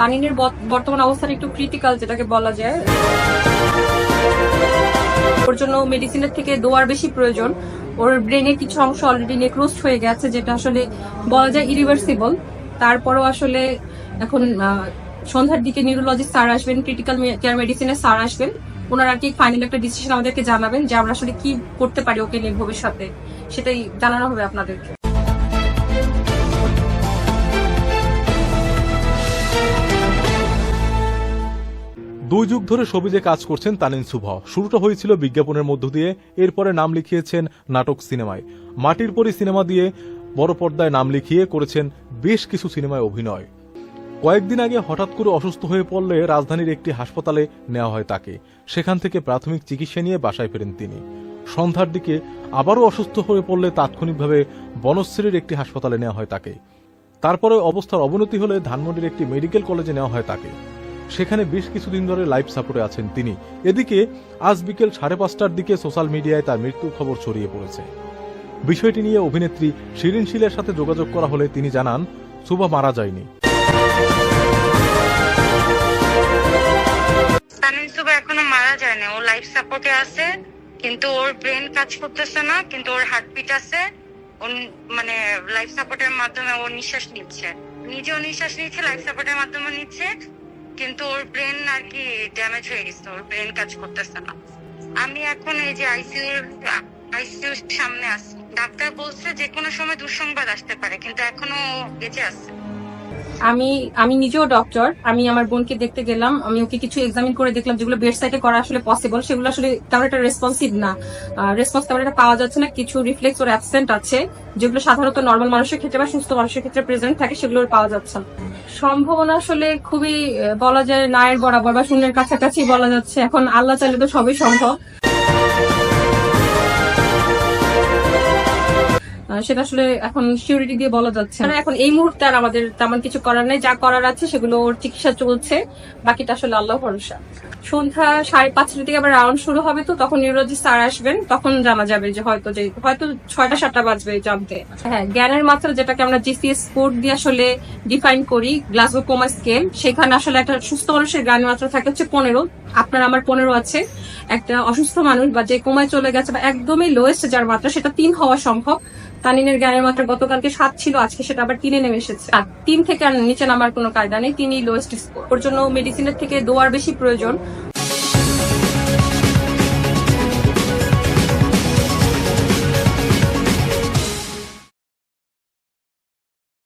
তানিনের বর্তমান অবস্থাটা একটু ক্রিটিক্যাল যেটাকে বলা যায়। ওর জন্য মেডিসিনের থেকে দোয়ার বেশি প্রয়োজন। ওর ব্রেনের কিছু অংশ অলরেডি নেক্রোস্ট হয়ে গেছে, যেটা আসলে বলা যায় ইরিভার্সিবল তারপরেও আসলে এখন সন্ধ্যার দিকে নিউরোলজিস্ট স্যার আসবেন ক্রিটিক্যাল কেয়ার মেডিসিনের স্যার আসবেন। ওনারা কি ফাইনাল একটা ডিসিশন আমাদেরকে জানাবেন যে আমরা আসলে কি করতে পারি ওকে নিয়ে ভবিষ্যতে। সেটাই জানানো হবে আপনাদেরকে। দুই যুগ ধরে সবিজে কাজ করছেন তানিন শুভ। শুরুটা হয়েছিল বিজ্ঞাপনের মধ্য দিয়ে, এরপরে নাম লিখিয়েছেন নাটক সিনেমায়। মাটির পরি সিনেমা দিয়ে বড় পর্দায় নাম লিখিয়ে করেছেন বেশ কিছু সিনেমায় অভিনয়। কয়েকদিন আগে হঠাৎ করে অসুস্থ হয়ে পড়লে রাজধানীর একটি হাসপাতালে নেওয়া হয় তাকে। সেখান থেকে প্রাথমিক চিকিৎসা নিয়ে বাসায় ফেরেন তিনি। সন্ধ্যার দিকে আবারও অসুস্থ হয়ে পড়লে তাৎক্ষণিকভাবে বনশ্রীর একটি হাসপাতালে নেওয়া হয় তাকে। তারপরে অবস্থার অবনতি হলে ধানমন্ডির একটি মেডিকেল কলেজে নেওয়া হয় তাকে। সেখানে বেশ কিছুদিন ধরে লাইফ সাপোর্টে আছেন তিনি। এদিকে, আজ বিকেল সাড়ে পাঁচটার দিকে সোশ্যাল মিডিয়ায় তার মৃত্যুর খবর ছড়িয়ে পড়েছে। বিষয়টি নিয়ে অভিনেত্রী শিরিন শিলের সাথে যোগাযোগ করা হলে তিনি জানান, সুভা মারা যায়নি। এখনও মারা যায় না ও লাইফ সাপোর্টে আছে, কিন্তু ওর ব্রেন কাজ করতেছে না, কিন্তু ওর হার্টবিট আছে। মানে লাইফ সাপোর্টের মাধ্যমে ও নিঃশ্বাস নিচ্ছে। নিজেও নিঃশ্বাস নিচ্ছে লাইফ সাপোর্টের মাধ্যমে নিচ্ছে। কিন্তু ওর ব্রেন আর কি ড্যামেজ হয়ে গেছে, ওর ব্রেন কাজ করতেছে না। আমি এখন এই যে আইসিইউ আইসিইউ সামনে আছি। ডাক্তার বলছে যে কোনো সময় দুঃসংবাদ আসতে পারে, কিন্তু এখনও বেঁচে আছে। আমি আমি নিজেও ডক্টর আমি আমার বোনকে দেখতে গেলাম, আমি ওকে কিছু এক্সামিন করে দেখলাম, যেগুলো বেড সাইডে করা আসলে পসিবল সেগুলো আসলে তেমন একটা রেসপন্সিভ না। রেসপন্স তেমন একটা পাওয়া যাচ্ছে না, কিছু রিফ্লেক্স ওর অ্যাবসেন্ট আছে, যেগুলো সাধারণত নর্মাল মানুষের ক্ষেত্রে বা সুস্থ মানুষের ক্ষেত্রে প্রেজেন্ট থাকে, সেগুলো পাওয়া যাচ্ছে না। সম্ভাবনা আসলে খুবই বলা যায়, নায়ের বরাবর বা শূন্যের কাছাকাছি বলা যাচ্ছে। এখন আল্লাহ চাইলে তো সবই সম্ভব। সেটা আসলে এখন সিউরিটি দিয়ে বলা যাচ্ছে না। এখন এই মুহূর্তে আর আমাদের তেমন কিছু করার নেই। যা করার আছে সেগুলো ওর চিকিৎসা চলছে। বাকিটা আসলে আল্লাহ ভরসা। সন্ধ্যা সাড়ে পাঁচটা থেকে আবার রাউন্ড শুরু হবে তো, তখন নিউরোলজিস্ট স্যার আসবেন, তখন জানা যাবে যে হয়তো যে, হয়তো ছয়টা, সাতটা বাজবে জানতে হ্যাঁ জ্ঞানের মাত্রা যেটাকে আমরা জিসিএস কোড দিয়ে আসলে ডিফাইন করি গ্লাসগো কোমা স্কেল সেখানে আসলে একটা সুস্থ মানুষের জ্ঞানের মাত্রা থাকে হচ্ছে পনেরো। আপনার আমার পনেরো আছে। একটা অসুস্থ মানুষ বা যে কোমায় চলে গেছে বা একদমই লোয়েস্ট যার মাত্রা, সেটা তিন হওয়া সম্ভব। তানিনের জ্ঞানের মাত্রা গতকালকে সাত ছিল, আজকে সেটা আবার তিনে নেমে এসেছে। আর তিন থেকে আর নিচে নামার কোনো কায়দা নেই তিনি লোয়েস্ট স্কোর ওর জন্য মেডিসিনের থেকে দোয়ার বেশি প্রয়োজন।